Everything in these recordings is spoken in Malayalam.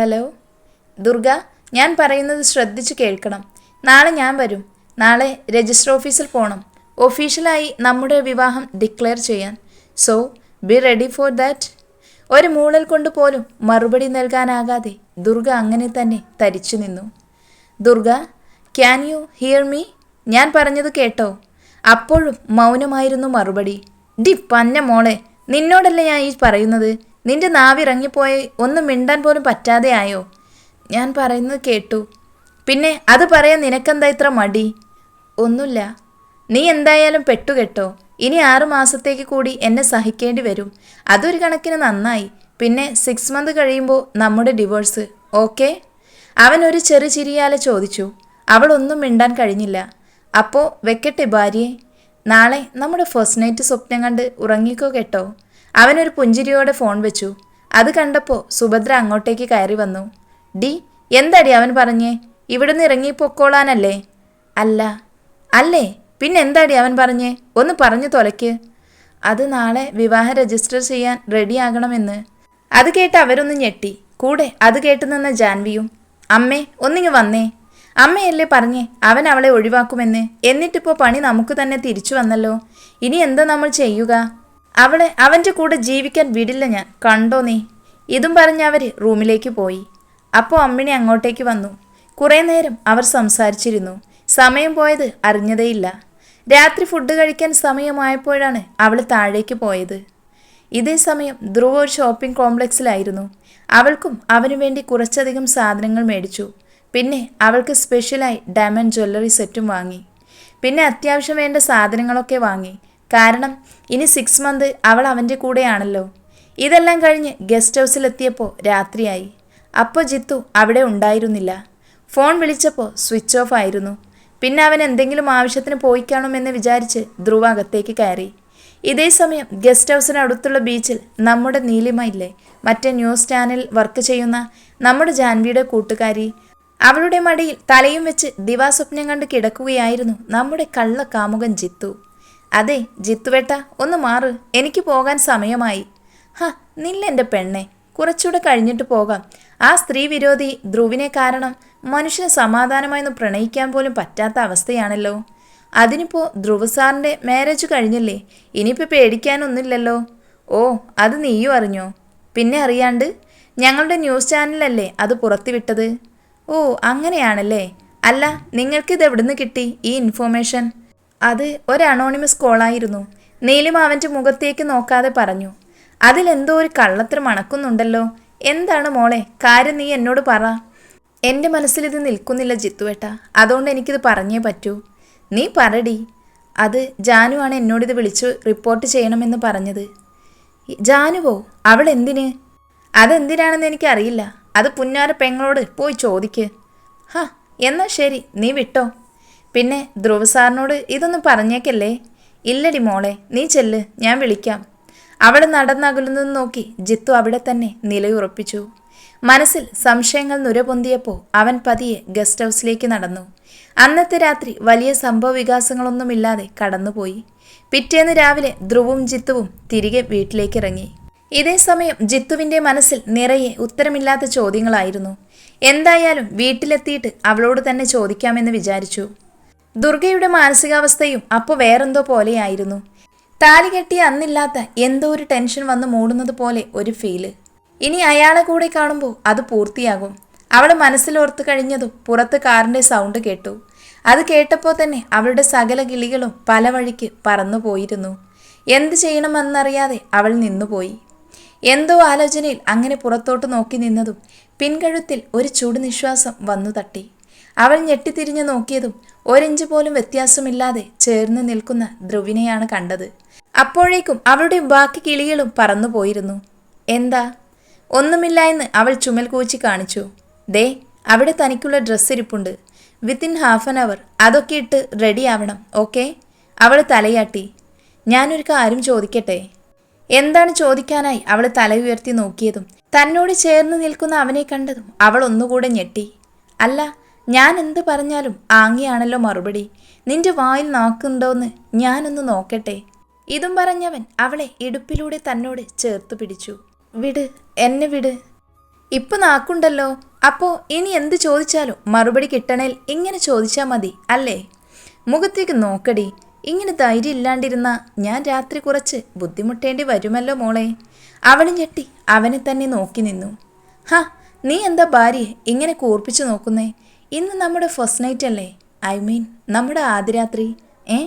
ഹലോ? ദുർഗ ഞാൻ പറയുന്നത് ശ്രദ്ധിച്ചു കേൾക്കണം. നാളെ ഞാൻ വരും. നാളെ രജിസ്റ്റർ ഓഫീസിൽ പോകണം ഒഫീഷ്യലായി നമ്മുടെ വിവാഹം ഡിക്ലെയർ ചെയ്യാൻ. So be ready for that? ഒരു മൂളൽ കൊണ്ട് പോലും മറുപടി നൽകാനാകാതെ ദുർഗ അങ്ങനെ തന്നെ തരിച്ചു നിന്നു. Durga can you hear me ഞാൻ പറഞ്ഞത് കേട്ടോ. അപ്പോഴും മൗനമായിരുന്നു മറുപടി. ഡി പന്ന മോളെ നിന്നോടല്ലേ ഞാൻ ഈ പറയുന്നത്? നിന്റെ നാവിറങ്ങിപ്പോയി ഒന്നും മിണ്ടാൻ പോലും പറ്റാതെ ആയോ? ഞാൻ പറയുന്നത് കേട്ടു. പിന്നെ അത് പറയാൻ നിനക്കെന്താ ഇത്ര മടി? ഒന്നുമില്ല. നീ എന്തായാലും പെട്ടുകെട്ടോ. ഇനി ആറു മാസത്തേക്ക് കൂടി എന്നെ സഹിക്കേണ്ടി വരും. അതൊരു കണക്കിന് നന്നായി. പിന്നെ സിക്സ് മന്ത് കഴിയുമ്പോൾ നമ്മുടെ ഡിവോഴ്സ് ഓക്കെ അവൻ ഒരു ചെറു ചിരിയാലെ ചോദിച്ചു. അവൾ ഒന്നും മിണ്ടാൻ കഴിഞ്ഞില്ല. അപ്പോൾ വെക്കട്ടെ ഭാര്യയെ. നാളെ നമ്മുടെ ഫസ്റ്റ് നൈറ്റ് സ്വപ്നം കണ്ട് ഉറങ്ങിക്കോ കേട്ടോ. അവനൊരു പുഞ്ചിരിയോടെ ഫോൺ വെച്ചു. അത് കണ്ടപ്പോൾ സുഭദ്ര അങ്ങോട്ടേക്ക് കയറി വന്നു. ഡി എന്തടി അവൻ പറഞ്ഞേ? ഇവിടുന്ന് ഇറങ്ങി പൊക്കോളാനല്ലേ? അല്ല. അല്ലേ? പിന്നെ എന്താടി അവൻ പറഞ്ഞേ? ഒന്ന് പറഞ്ഞു തൊലയ്ക്ക്. അത് നാളെ വിവാഹം രജിസ്റ്റർ ചെയ്യാൻ റെഡിയാകണമെന്ന്. അത് കേട്ട് അവരൊന്ന് ഞെട്ടി. കൂടെ അത് കേട്ട് നിന്ന ജാൻവിയും അമ്മേ ഒന്നിങ്ങ് വന്നേ. അമ്മയല്ലേ പറഞ്ഞേ അവൻ അവളെ ഒഴിവാക്കുമെന്ന്. എന്നിട്ടിപ്പോൾ പണി നമുക്ക് തന്നെ തിരിച്ചു വന്നല്ലോ. ഇനി എന്താ നമ്മൾ ചെയ്യുക? അവളെ അവന്റെ കൂടെ ജീവിക്കാൻ വിടില്ല ഞാൻ. കണ്ടോ നീ? ഇതും പറഞ്ഞ് അവർ റൂമിലേക്ക് പോയി. അപ്പോൾ അമ്മിണി അങ്ങോട്ടേക്ക് വന്നു. കുറേ നേരം അവർ സംസാരിച്ചിരുന്നു. സമയം പോയത് അറിഞ്ഞതേയില്ല. രാത്രി ഫുഡ് കഴിക്കാൻ സമയമായപ്പോഴാണ് അവൾ താഴേക്ക് പോയത്. ഇതേ സമയം ധ്രുവ ഒരു ഷോപ്പിംഗ് കോംപ്ലക്സിലായിരുന്നു. അവൾക്കും അവനു വേണ്ടി കുറച്ചധികം സാധനങ്ങൾ മേടിച്ചു. പിന്നെ അവൾക്ക് സ്പെഷ്യലായി ഡയമണ്ട് ജ്വല്ലറി സെറ്റും വാങ്ങി. പിന്നെ അത്യാവശ്യം വേണ്ട സാധനങ്ങളൊക്കെ വാങ്ങി. കാരണം ഇനി സിക്സ് മന്ത് അവൾ അവന്റെ കൂടെയാണല്ലോ. ഇതെല്ലാം കഴിഞ്ഞ് ഗസ്റ്റ് ഹൗസിലെത്തിയപ്പോൾ രാത്രിയായി. അപ്പോൾ ജിത്തു അവിടെ ഉണ്ടായിരുന്നില്ല. ഫോൺ വിളിച്ചപ്പോൾ സ്വിച്ച് ഓഫ് ആയിരുന്നു. പിന്നെ അവൻ എന്തെങ്കിലും ആവശ്യത്തിന് പോയി കാണുമെന്ന് വിചാരിച്ച് ധ്രുവ അകത്തേക്ക് കയറി. ഇതേ സമയം ഗസ്റ്റ് ഹൗസിന് അടുത്തുള്ള ബീച്ചിൽ നമ്മുടെ നീലിമ ഇല്ലേ? മറ്റേ ന്യൂസ് ചാനൽ വർക്ക് ചെയ്യുന്ന നമ്മുടെ ജാൻവിയുടെ കൂട്ടുകാരി. അവളുടെ മടിയിൽ തലയും വെച്ച് ദിവാസ്വപ്നം കണ്ട് കിടക്കുകയായിരുന്നു നമ്മുടെ കള്ള കാമുകൻ ജിത്തു. അതെ ജിത്തുവേട്ട ഒന്ന് മാറ്. എനിക്ക് പോകാൻ സമയമായി. ഹ നില്ലെന്റെ പെണ്ണെ. കുറച്ചുകൂടെ കഴിഞ്ഞിട്ട് പോകാം. ആ സ്ത്രീ വിരോധി ധ്രുവിനെ കാരണം മനുഷ്യന് സമാധാനമായി ഒന്ന് പ്രണയിക്കാൻ പോലും പറ്റാത്ത അവസ്ഥയാണല്ലോ. അതിനിപ്പോൾ ധ്രുവ് സാറിന്റെ മാരേജ് കഴിഞ്ഞില്ലേ? ഇനിയിപ്പോൾ പേടിക്കാനൊന്നുമില്ലല്ലോ. ഓ അത് നീയും അറിഞ്ഞോ? പിന്നെ അറിയാണ്ട് ഞങ്ങളുടെ ന്യൂസ് ചാനലല്ലേ അത് പുറത്തുവിട്ടത്? ഓ അങ്ങനെയാണല്ലേ? അല്ല നിങ്ങൾക്കിത് എവിടുന്ന് കിട്ടി ഈ ഇൻഫോർമേഷൻ അത് ഒരു അണോണിമസ് കോളായിരുന്നു. നീലിമ അവന്റെ മുഖത്തേക്ക് നോക്കാതെ പറഞ്ഞു അതിലെന്തോ ഒരു കള്ളത്തരം മണക്കുന്നുണ്ടല്ലോ എന്താണ് മോളെ? കാര്യം നീ എന്നോട് പറ. എന്റെ മനസ്സിൽ ഇത് നിൽക്കുന്നില്ല ജിത്തുവേട്ട. അതുകൊണ്ട് എനിക്കിത് പറഞ്ഞേ പറ്റൂ. നീ പറടി. അത് ജാനുവാണ് എന്നോടിത് വിളിച്ച് റിപ്പോർട്ട് ചെയ്യണമെന്ന് പറഞ്ഞത്. ജാനുവോ? അവൾ എന്തിന് അതെന്തിനാണെന്ന് എനിക്കറിയില്ല. അത് പുന്നാര പെങ്ങളോട് പോയി ചോദിക്ക്. ഹാ എന്നാ ശരി. നീ വിട്ടോ. പിന്നെ ധ്രുവ സാറിനോട് ഇതൊന്നും പറഞ്ഞേക്കല്ലേ? ഇല്ലടി മോളെ നീ ചെല്ല് ഞാൻ വിളിക്കാം. അവൾ നടന്നകലുന്നത് നോക്കി ജിത്തു അവിടെ തന്നെ നിലയുറപ്പിച്ചു. മനസ്സിൽ സംശയങ്ങൾ നുരപൊന്തിയപ്പോൾ അവൻ പതിയെ ഗസ്റ്റ് ഹൗസിലേക്ക് നടന്നു. അന്നത്തെ രാത്രി വലിയ സംഭവ വികാസങ്ങളൊന്നുമില്ലാതെ കടന്നുപോയി. പിറ്റേന്ന് രാവിലെ ധ്രുവും ജിത്തുവും തിരികെ വീട്ടിലേക്ക് ഇറങ്ങി ഇതേ സമയം ജിത്തുവിന്റെ മനസ്സിൽ നിറയെ ഉത്തരമില്ലാത്ത ചോദ്യങ്ങളായിരുന്നു. എന്തായാലും വീട്ടിലെത്തിയിട്ട് അവളോട് തന്നെ ചോദിക്കാമെന്ന് വിചാരിച്ചു. ദുർഗയുടെ മാനസികാവസ്ഥയും അപ്പോൾ വേറെന്തോ പോലെയായിരുന്നു. താലി കെട്ടിയ അന്നില്ലാത്ത എന്തോ ഒരു ടെൻഷൻ വന്ന് മൂടുന്നത് പോലെ ഒരു ഫീൽ ഇനി അയാളെ കൂടെ കാണുമ്പോൾ അത് പൂർത്തിയാകും. അവൾ മനസ്സിലോർത്ത് കഴിഞ്ഞതും പുറത്ത് കാറിന്റെ സൗണ്ട് കേട്ടു. അത് കേട്ടപ്പോൾ തന്നെ അവളുടെ സകല കിളികളും പല വഴിക്ക് പറന്നു പോയിരുന്നു. എന്ത് ചെയ്യണമെന്നറിയാതെ അവൾ നിന്നുപോയി എന്തോ ആലോചനയിൽ അങ്ങനെ പുറത്തോട്ട് നോക്കി നിന്നതും പിൻകഴുത്തിൽ ഒരു ചൂട് നിശ്വാസം വന്നു തട്ടി. അവൾ ഞെട്ടിത്തിരിഞ്ഞു നോക്കിയതും ഒരിഞ്ച് പോലും വ്യത്യാസമില്ലാതെ ചേർന്ന് നിൽക്കുന്ന ധ്രുവിനെയാണ് കണ്ടത്. അപ്പോഴേക്കും അവളുടെ ബാക്കി കിളികളും പറന്നുപോയിരുന്നു എന്താ? ഒന്നുമില്ല എന്ന് അവൾ ചുമൽ കൂച്ചി കാണിച്ചു. ദേ അവിടെ തനിക്കുള്ള ഡ്രസ്സ് ഇരിപ്പുണ്ട്. Within half an hour. അതൊക്കെ ഇട്ട് റെഡി ആവണം ഓക്കെ? അവൾ തലയാട്ടി. ഞാനൊരു കാര്യം ചോദിക്കട്ടെ? എന്താണ് ചോദിക്കാനായി? അവൾ തല ഉയർത്തി നോക്കിയതും തന്നോട് ചേർന്ന് നിൽക്കുന്ന അവനെ കണ്ടതും അവൾ ഒന്നുകൂടെ ഞെട്ടി. അല്ല ഞാൻ എന്ത് പറഞ്ഞാലും ആങ്ങിയാണല്ലോ മറുപടി. നിന്റെ വായിൽ നാക്കുണ്ടോന്ന് ഞാനൊന്ന് നോക്കട്ടെ. ഇതും പറഞ്ഞവൻ അവളെ ഇടുപ്പിലൂടെ തന്നോട് ചേർത്ത് പിടിച്ചു. വിട് എന്നെ വിട്. ഇപ്പൊ നാക്കുണ്ടല്ലോ. അപ്പോ ഇനി എന്ത് ചോദിച്ചാലും മറുപടി കിട്ടണേൽ ഇങ്ങനെ ചോദിച്ചാൽ മതി അല്ലേ? മുഖത്തേക്ക് നോക്കടി. ഇങ്ങനെ ധൈര്യം ഇല്ലാണ്ടിരുന്ന ഞാൻ രാത്രി കുറച്ച് ബുദ്ധിമുട്ടേണ്ടി വരുമല്ലോ മോളെ. അവളും ഞെട്ടി അവനെ തന്നെ നോക്കി നിന്നു. ഹാ നീ എന്താ ഭാര്യയെ ഇങ്ങനെ കൂർപ്പിച്ചു നോക്കുന്നേ? ഇന്ന് നമ്മുടെ ഫസ്റ്റ് നൈറ്റ് അല്ലേ? ഐ മീൻ നമ്മുടെ ആദ്യരാത്രി ഏ?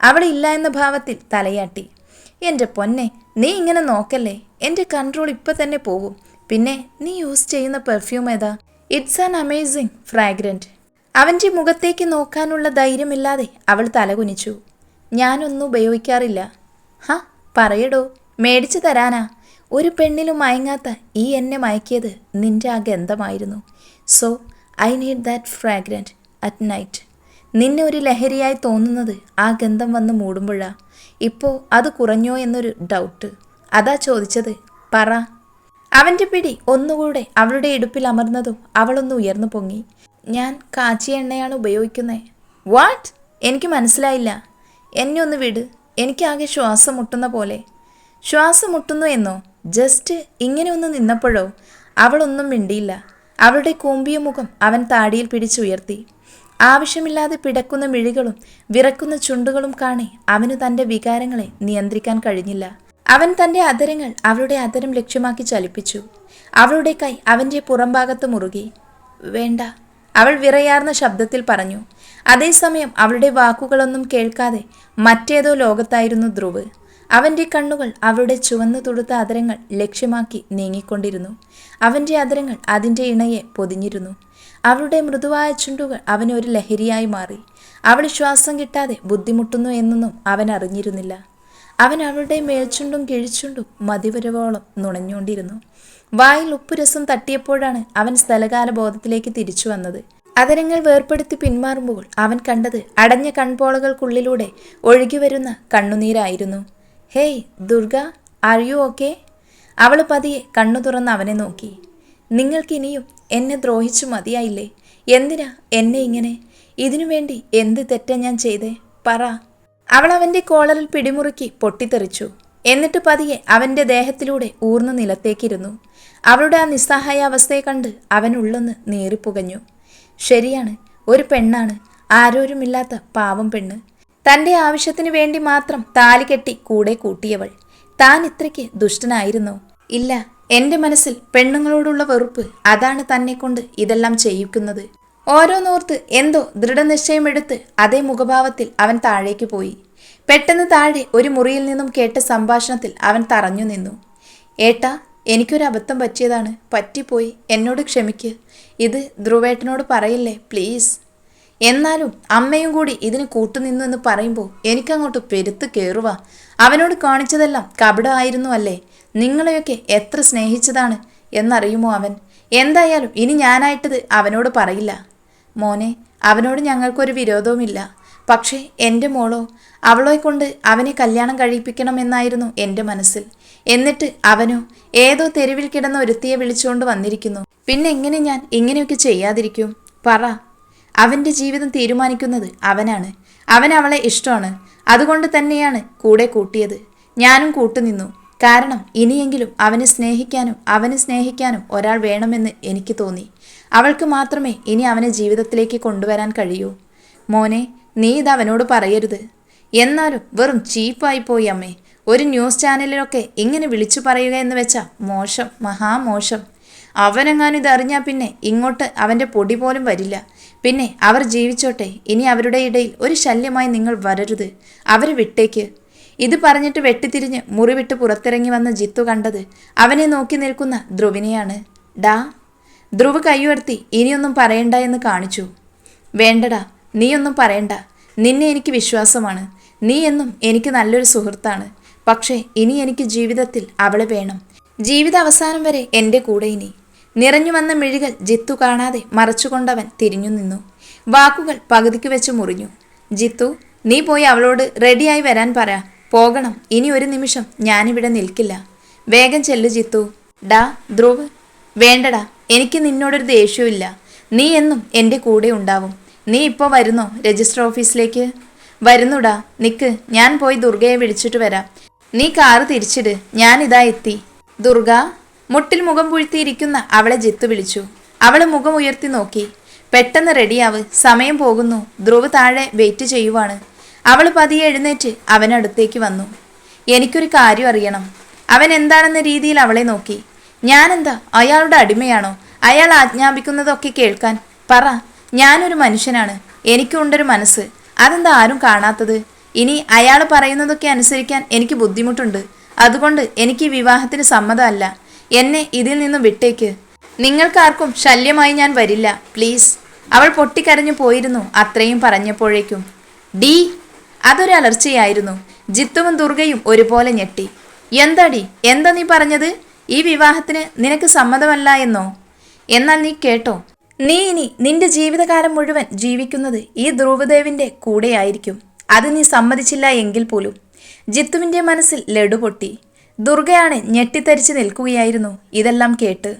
അവിടെ ഇല്ല എന്ന ഭാവത്തിൽ തലയാട്ടി. എന്റെ പൊന്നെ നീ ഇങ്ങനെ നോക്കല്ലേ? എന്റെ കൺട്രോൾ ഇപ്പം തന്നെ പോകും. പിന്നെ നീ യൂസ് ചെയ്യുന്ന പെർഫ്യൂം ഏതാ? ഇറ്റ്സ് ആൻ അമേസിങ് ഫ്രാഗ്രന്റ് അവന്റെ മുഖത്തേക്ക് നോക്കാനുള്ള ധൈര്യമില്ലാതെ അവൾ തലകുനിച്ചു. ഞാനൊന്നും ഉപയോഗിക്കാറില്ല. ഹ പറയടോ മേടിച്ചു തരാനാ? ഒരു പെണ്ണിലും മയങ്ങാത്ത ഈ എന്നെ മയക്കിയത് നിന്റെ ആ ഗന്ധമായിരുന്നു. So I need that fragrant at night നിന്നെ ഒരു ലഹരിയായി തോന്നുന്നത് ആ ഗന്ധം വന്ന് മൂടുമ്പോഴാ. ഇപ്പോൾ അത് കുറഞ്ഞോ എന്നൊരു ഡൗട്ട് അതാ ചോദിച്ചത്. പറ. അവന്റെ പിടി ഒന്നുകൂടെ അവളുടെ ഇടുപ്പിൽ അമർന്നതും അവളൊന്ന് ഉയർന്നു പൊങ്ങി. ഞാൻ കാച്ചിയ എണ്ണയാണ് ഉപയോഗിക്കുന്നത് വാട്ട് എനിക്ക് മനസ്സിലായില്ല. എന്നെ ഒന്ന് വിട്. എനിക്കാകെ ശ്വാസം മുട്ടുന്ന പോലെ. ശ്വാസം മുട്ടുന്നു എന്നോ? ജസ്റ്റ് ഇങ്ങനെ ഒന്ന് നിന്നപ്പോഴോ? അവളൊന്നും മിണ്ടിയില്ല. അവളുടെ കൂമ്പിയ മുഖം അവൻ താടിയിൽ പിടിച്ചുയർത്തി. ആവശ്യമില്ലാതെ പിടക്കുന്ന മിഴികളും വിറക്കുന്ന ചുണ്ടുകളും കാണി അവന് തന്റെ വികാരങ്ങളെ നിയന്ത്രിക്കാൻ കഴിഞ്ഞില്ല. അവൻ തന്റെ അതരങ്ങൾ അവളുടെ അതരം ലക്ഷ്യമാക്കി ചലിപ്പിച്ചു. അവളുടെ കൈ അവന്റെ പുറംഭാഗത്ത് മുറുകി. വേണ്ട അവൾ വിറയാർന്ന ശബ്ദത്തിൽ പറഞ്ഞു. അതേസമയം അവളുടെ വാക്കുകളൊന്നും കേൾക്കാതെ മറ്റേതോ ലോകത്തായിരുന്നു ധ്രുവ്. അവന്റെ കണ്ണുകൾ അവളുടെ ചുവന്നു തുടുത്ത അതരങ്ങൾ ലക്ഷ്യമാക്കി നീങ്ങിക്കൊണ്ടിരുന്നു. അവന്റെ അതരങ്ങൾ അതിന്റെ ഇണയെ പൊതിഞ്ഞിരുന്നു. അവളുടെ മൃദുവായ ചുണ്ടുകൾ അവന് ഒരു ലഹരിയായി മാറി. അവൾ ശ്വാസം കിട്ടാതെ ബുദ്ധിമുട്ടുന്നു എന്നൊന്നും അവൻ അറിഞ്ഞിരുന്നില്ല. അവൻ അവളുടെ മേൽച്ചുണ്ടും കിഴിച്ചുണ്ടും മതിവരവോളം നുണഞ്ഞുകൊണ്ടിരുന്നു. വായിൽ ഉപ്പുരസം തട്ടിയപ്പോഴാണ് അവൻ സ്ഥലകാല ബോധത്തിലേക്ക് തിരിച്ചു വന്നത്. അതരങ്ങൾ വേർപ്പെടുത്തി പിന്മാറുമ്പോൾ അവൻ കണ്ടത് അടഞ്ഞ കൺപോളകൾക്കുള്ളിലൂടെ ഒഴുകിവരുന്ന കണ്ണുനീരായിരുന്നു. Hey Durga are you okay അവൾ പതിയെ കണ്ണു തുറന്ന് അവനെ നോക്കി. നിങ്ങൾക്കിനിയും എന്നെ ദ്രോഹിച്ചു മതിയായില്ലേ? എന്തിനാ എന്നെ ഇങ്ങനെ? ഇതിനു വേണ്ടി എന്ത് തെറ്റ ഞാൻ ചെയ്തേ? പറ. അവൾ അവന്റെ കോളറിൽ പിടിമുറുക്കി പൊട്ടിത്തെറിച്ചു. എന്നിട്ട് പതിയെ അവന്റെ ദേഹത്തിലൂടെ ഊർന്നു നിലത്തേക്കിരുന്നു. അവളുടെ ആ നിസ്സഹായ അവസ്ഥയെ കണ്ട് അവൻ ഉള്ളൊന്ന് നേറിപ്പുകഞ്ഞു. ശരിയാണ് ഒരു പെണ്ണാണ് ആരോരുമില്ലാത്ത പാവം പെണ്ണ്. തന്റെ ആവശ്യത്തിനു വേണ്ടി മാത്രം താലി കെട്ടി കൂടെ കൂട്ടിയവൾ. താൻ ഇത്രയ്ക്ക് ദുഷ്ടനായിരുന്നോ. ഇല്ല എന്റെ മനസ്സിൽ പെണ്ണുങ്ങളോടുള്ള വെറുപ്പ് അതാണ് തന്നെ കൊണ്ട് ഇതെല്ലാം ചെയ്യിക്കുന്നത്. ഓരോന്നോർത്ത് എന്തോ ദൃഢനിശ്ചയമെടുത്ത് അതേ മുഖഭാവത്തിൽ അവൻ താഴേക്ക് പോയി. പെട്ടെന്ന് താഴെ ഒരു മുറിയിൽ നിന്നും കേട്ട സംഭാഷണത്തിൽ അവൻ തറഞ്ഞു നിന്നു. ഏട്ടാ എനിക്കൊരു അബദ്ധം പറ്റിയതാണ്. പറ്റിപ്പോയി. എന്നോട് ക്ഷമിക്ക്. ഇത് ധ്രുവേട്ടനോട് പറയില്ലേ പ്ലീസ്? എന്നാലും അമ്മയും കൂടി ഇതിന് കൂട്ടുനിന്നു എന്ന് പറയുമ്പോൾ എനിക്കങ്ങോട്ട് പെരുത്ത് കയറുക അവനോട് കാണിച്ചതെല്ലാം കപടമായിരുന്നു അല്ലേ? നിങ്ങളെയൊക്കെ എത്ര സ്നേഹിച്ചതാണ് എന്നറിയുമോ അവൻ? എന്തായാലും ഇനി ഞാനായിട്ടത് അവനോട് പറയില്ല. മോനെ അവനോട് ഞങ്ങൾക്കൊരു വിരോധവുമില്ല. പക്ഷേ എന്റെ മോളോ അവളെ കൊണ്ട് അവനെ കല്യാണം കഴിപ്പിക്കണമെന്നായിരുന്നു എന്റെ മനസ്സിൽ. എന്നിട്ട് അവനോ ഏതോ തെരുവിൽ കിടന്ന ഒരുത്തിയെ വിളിച്ചുകൊണ്ട് വന്നിരിക്കുന്നു. പിന്നെ എങ്ങനെ ഞാൻ ഇങ്ങനെയൊക്കെ ചെയ്യാതിരിക്കും? പറ. അവന്റെ ജീവിതം തീരുമാനിക്കുന്നത് അവനാണ്. അവൻ അവളെ ഇഷ്ടമാണ്. അതുകൊണ്ട് തന്നെയാണ് കൂടെ കൂട്ടിയത്. ഞാനും കൂട്ടുനിന്നു. കാരണം ഇനിയെങ്കിലും അവനെ സ്നേഹിക്കാനും അവനെ സ്നേഹിക്കാനും ഒരാൾ വേണമെന്ന് എനിക്ക് തോന്നി. അവൾക്ക് മാത്രമേ ഇനി അവനെ ജീവിതത്തിലേക്ക് കൊണ്ടുവരാൻ കഴിയൂ. മോനെ നീ ഇത് അവനോട് പറയരുത്. എന്നാലും വെറും ചീപ്പായി പോയി അമ്മേ. ഒരു ന്യൂസ് ചാനലിലൊക്കെ ഇങ്ങനെ വിളിച്ചു പറയുക എന്ന് വെച്ചാൽ മോശം മഹാമോശം. അവനെങ്ങാനും ഇതറിഞ്ഞാൽ പിന്നെ ഇങ്ങോട്ട് അവന്റെ പൊടി പോലും വരില്ല. പിന്നെ അവർ ജീവിച്ചോട്ടെ. ഇനി അവരുടെ ഇടയിൽ ഒരു ശല്യമായി നിങ്ങൾ വരരുത്. അവരെ വിട്ടേക്ക്. ഇത് പറഞ്ഞിട്ട് വെട്ടിത്തിരിഞ്ഞ് മുറിവിട്ട് പുറത്തിറങ്ങി വന്ന ജിത്തു കണ്ടത് അവനെ നോക്കി നിൽക്കുന്ന ധ്രുവിനെയാണ്. ഡാ ധ്രുവ് കൈയുയർത്തി ഇനിയൊന്നും പറയണ്ട എന്ന് കാണിച്ചു. വേണ്ടടാ നീയൊന്നും പറയണ്ട. നിന്നെ എനിക്ക് വിശ്വാസമാണ്. നീ എന്നും എനിക്ക് നല്ലൊരു സുഹൃത്താണ്. പക്ഷേ ഇനി എനിക്ക് ജീവിതത്തിൽ അവളെ വേണം. ജീവിത അവസാനം വരെ എന്റെ കൂടെ ഇനി. നിറഞ്ഞു വന്ന മിഴികൾ ജിത്തു കാണാതെ മറച്ചുകൊണ്ടവൻ തിരിഞ്ഞു നിന്നു. വാക്കുകൾ പകുതിക്ക് വെച്ച് മുറിഞ്ഞു. ജിത്തു നീ പോയി അവളോട് റെഡിയായി വരാൻ പറ. പോകണം. ഇനി ഒരു നിമിഷം ഞാനിവിടെ നിൽക്കില്ല. വേഗം ചെല്ലു ജിത്തു. ഡാ ധ്രുവ്. വേണ്ടടാ. എനിക്ക് നിന്നോടൊരു ദേഷ്യമില്ല നീ എന്നും എന്റെ കൂടെ ഉണ്ടാവും. നീ ഇപ്പോൾ വരുന്നോ രജിസ്റ്റർ ഓഫീസിലേക്ക്? വരുന്നുടാ നിക്ക്. ഞാൻ പോയി ദുർഗയെ വിളിച്ചിട്ട് വരാം. നീ കാറ് തിരിച്ചിട്. ഞാനിതാ എത്തി. ദുർഗ മുട്ടിൽ മുഖം പൂഴ്ത്തിയിരിക്കുന്ന അവളെ ജിത്തു വിളിച്ചു. അവൾ മുഖം ഉയർത്തി നോക്കി. പെട്ടെന്ന് റെഡിയാവ് സമയം പോകുന്നു. ധ്രുവ് താഴെ വെയിറ്റ് ചെയ്യുവാണ്. അവൾ പതിയെ എഴുന്നേറ്റ് അവനടുത്തേക്ക് വന്നു. എനിക്കൊരു കാര്യം അറിയണം. അവൻ എന്താണെന്ന രീതിയിൽ അവളെ നോക്കി. ഞാനെന്താ അയാളുടെ അടിമയാണോ? അയാൾ ആജ്ഞാപിക്കുന്നതൊക്കെ കേൾക്കാൻ. പറ ഞാനൊരു മനുഷ്യനാണ്. എനിക്കുണ്ടൊരു മനസ്സ്. അതെന്താ ആരും കാണാത്തത്? ഇനി അയാൾ പറയുന്നതൊക്കെ അനുസരിക്കാൻ എനിക്ക് ബുദ്ധിമുട്ടുണ്ട്. അതുകൊണ്ട് എനിക്ക് വിവാഹത്തിന് സമ്മതമല്ല. എന്നെ ഇതിൽ നിന്നും വിട്ടേക്ക്. നിങ്ങൾക്കാർക്കും ശല്യമായി ഞാൻ വരില്ല പ്ലീസ്. അവൾ പൊട്ടിക്കരഞ്ഞു പോയിരുന്നു അത്രയും പറഞ്ഞപ്പോഴേക്കും. ഡി അതൊരു അലർച്ചയായിരുന്നു. ജിത്തുവും ദുർഗയും ഒരുപോലെ ഞെട്ടി. എന്താടി എന്താ നീ പറഞ്ഞത്? ഈ വിവാഹത്തിന് നിനക്ക് സമ്മതമല്ല എന്നോ? എന്നാൽ നീ കേട്ടോ നീ ഇനി നിന്റെ ജീവിതകാലം മുഴുവൻ ജീവിക്കുന്നത് ഈ ധ്രുവദേവിന്റെ കൂടെയായിരിക്കും. അത് നീ സമ്മതിച്ചില്ല എങ്കിൽ പോലും. ജിത്തുവിന്റെ മനസ്സിൽ ലഡു പൊട്ടി. ദുർഗയാണ് ഞെട്ടിത്തരിച്ച് നിൽക്കുകയായിരുന്നു. ഇതെല്ലാം കേട്ട്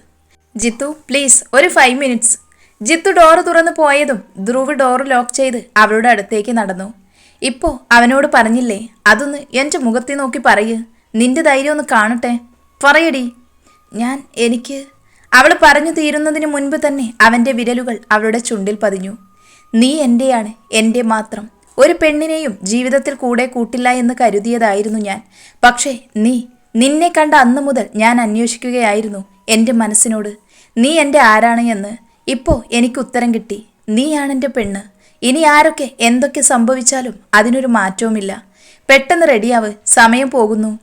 ജിത്തു പ്ലീസ് ഒരു ഫൈവ് മിനിറ്റ്സ് ജിത്തു ഡോറ് തുറന്നു പോയതും ധ്രുവ് ഡോറ് ലോക്ക് ചെയ്ത് അവളുടെ അടുത്തേക്ക് നടന്നു. ഇപ്പോ അവനോട് പറഞ്ഞില്ലേ അതൊന്ന് എന്റെ മുഖത്തിൽ നോക്കി പറയ്. നിന്റെ ധൈര്യം ഒന്ന് കാണട്ടെ. പറയടി. ഞാൻ എനിക്ക് അവൾ പറഞ്ഞു തീരുന്നതിന് മുൻപ് തന്നെ അവന്റെ വിരലുകൾ അവളുടെ ചുണ്ടിൽ പതിഞ്ഞു. നീ എന്റെയാണ് എന്റെ മാത്രം. ഒരു പെണ്ണിനെയും ജീവിതത്തിൽ കൂടെ കൂട്ടില്ല എന്ന് കരുതിയതായിരുന്നു ഞാൻ. പക്ഷേ നീ നിന്നെ കണ്ട അന്നു മുതൽ ഞാൻ അന്വേഷിക്കുകയായിരുന്നു എന്റെ മനസ്സിനോട്. നീ എന്റെ ആരാണ് എന്ന്. ഇപ്പോൾ എനിക്ക് ഉത്തരം കിട്ടി. നീയാണെന്റെ പെണ്ണ്. ഇനി ആരൊക്കെ എന്തൊക്കെ സംഭവിച്ചാലും അതിനൊരു മാറ്റവുമില്ല. പെട്ടെന്ന് റെഡിയാവ്. സമയം പോകുന്നു.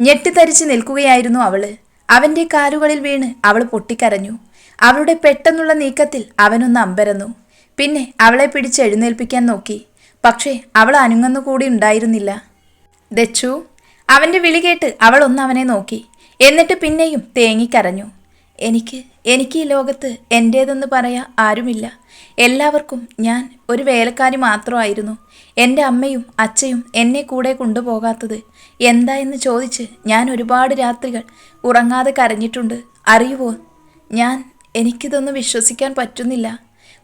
ഞെട്ടിത്തരിച്ച് നിൽക്കുകയായിരുന്നു അവൾ. അവന്റെ കാലുകളിൽ വീണ് അവൾ പൊട്ടിക്കരഞ്ഞു. അവളുടെ പെട്ടെന്നുള്ള നീക്കത്തിൽ അവനൊന്ന് അമ്പരന്നു. പിന്നെ അവളെ പിടിച്ച് എഴുന്നേൽപ്പിക്കാൻ നോക്കി. പക്ഷേ അവൾ അനുങ്ങുന്നു കൂടി ഉണ്ടായിരുന്നില്ല. ദച്ചു അവന്റെ വിളി കേട്ട് അവൾ ഒന്ന് അവനെ നോക്കി. എന്നിട്ട് പിന്നെയും തേങ്ങിക്കരഞ്ഞു എനിക്ക് എനിക്ക് ഈ ലോകത്ത് എന്റേതെന്ന് പറയാ ആരുമില്ല. എല്ലാവർക്കും ഞാൻ ഒരു വേലക്കാരി മാത്രമായിരുന്നു. എന്റെ അമ്മയും അച്ഛയും എന്നെ കൂടെ കൊണ്ടുപോകാത്തത് എന്താ എന്ന് ചോദിച്ച് ഞാൻ ഒരുപാട് രാത്രികൾ ഉറങ്ങാതെ കരഞ്ഞിട്ടുണ്ട്. അറിയുവോ? ഞാൻ എനിക്കിതൊന്നും വിശ്വസിക്കാൻ പറ്റുന്നില്ല.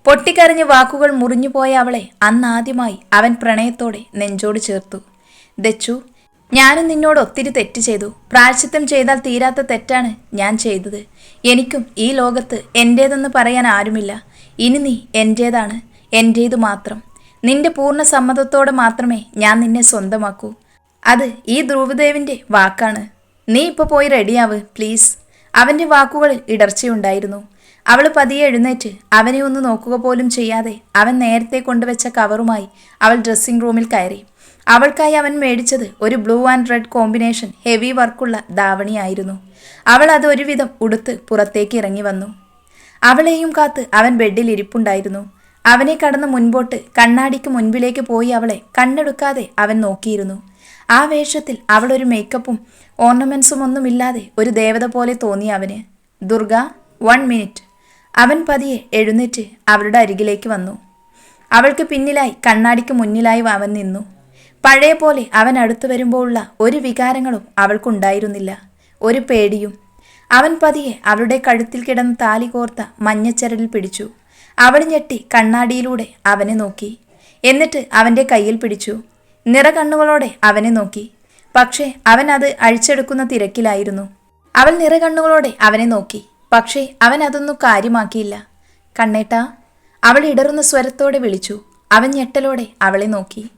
പൊട്ടിക്കരഞ്ഞ് വാക്കുകൾ മുറിഞ്ഞുപോയ അവളെ അന്നാദ്യമായി അവൻ പ്രണയത്തോടെ നെഞ്ചോട് ചേർത്തു. ദച്ചു ഞാനും നിന്നോട് ഒത്തിരി തെറ്റ് ചെയ്തു. പ്രായശ്ചിത്തം ചെയ്താൽ തീരാത്ത തെറ്റാണ് ഞാൻ ചെയ്തത്. എനിക്കും ഈ ലോകത്ത് എന്റേതെന്ന് പറയാൻ ആരുമില്ല. ഇനി നീ എന്റേതാണ് എന്റേത് മാത്രം. നിന്റെ പൂർണ സമ്മതത്തോടെ മാത്രമേ ഞാൻ നിന്നെ സ്വന്തമാക്കൂ. അത് ഈ ധ്രുവദേവിന്റെ വാക്കാണ്. നീ ഇപ്പോൾ പോയി റെഡിയാവ് പ്ലീസ്. അവന്റെ വാക്കുകളിൽ ഇടർച്ചയുണ്ടായിരുന്നു. അവൾ പതിയെ എഴുന്നേറ്റ് അവനെ ഒന്ന് നോക്കുക പോലും ചെയ്യാതെ അവൻ നേരത്തെ കൊണ്ടുവച്ച കവറുമായി അവൾ ഡ്രസ്സിംഗ് റൂമിൽ കയറി. അവൾക്കായി അവൻ മേടിച്ചത് ഒരു blue and red combination heavy വർക്കുള്ള ദാവണിയായിരുന്നു. അവൾ അത് ഒരുവിധം ഉടുത്ത് പുറത്തേക്ക് ഇറങ്ങി വന്നു. അവളെയും കാത്ത് അവൻ ബെഡിൽ ഇരിപ്പുണ്ടായിരുന്നു. അവനെ കടന്ന് മുൻപോട്ട് കണ്ണാടിക്ക് മുൻപിലേക്ക് പോയി അവളെ കണ്ണെടുക്കാതെ അവൻ നോക്കിയിരുന്നു. ആ വേഷത്തിൽ അവൾ ഒരു മേക്കപ്പും ഓർണമെന്റ്സും ഒന്നുമില്ലാതെ ഒരു ദേവത പോലെ തോന്നി അവന്. ദുർഗ വൺ മിനിറ്റ് അവൻ പതിയെ എഴുന്നേറ്റ് അവളുടെ അരികിലേക്ക് വന്നു. അവൾക്ക് പിന്നിലായി കണ്ണാടിക്ക് മുന്നിലായി അവൻ നിന്നു. പഴയ പോലെ അവൻ അടുത്തു വരുമ്പോഴുള്ള ഒരു വികാരങ്ങളും അവൾക്കുണ്ടായിരുന്നില്ല. ഒരു പേടിയും. അവൻ പതിയെ അവളുടെ കഴുത്തിൽ കിടന്ന് താലി കോർത്ത മഞ്ഞച്ചരലിൽ പിടിച്ചു. അവൾ ഞെട്ടി കണ്ണാടിയിലൂടെ അവനെ നോക്കി. എന്നിട്ട് അവന്റെ കയ്യിൽ പിടിച്ചു. നിറകണ്ണുകളോടെ അവനെ നോക്കി. പക്ഷേ അവൻ അത് അഴിച്ചെടുക്കുന്ന തിരക്കിലായിരുന്നു. അവൾ നിറകണ്ണുകളോടെ അവനെ നോക്കി. പക്ഷേ അവൻ അതൊന്നും കാര്യമാക്കിയില്ല. കണ്ണേട്ട അവൾ ഇടറുന്ന സ്വരത്തോടെ വിളിച്ചു. അവൻ ഞെട്ടലോടെ അവളെ നോക്കി.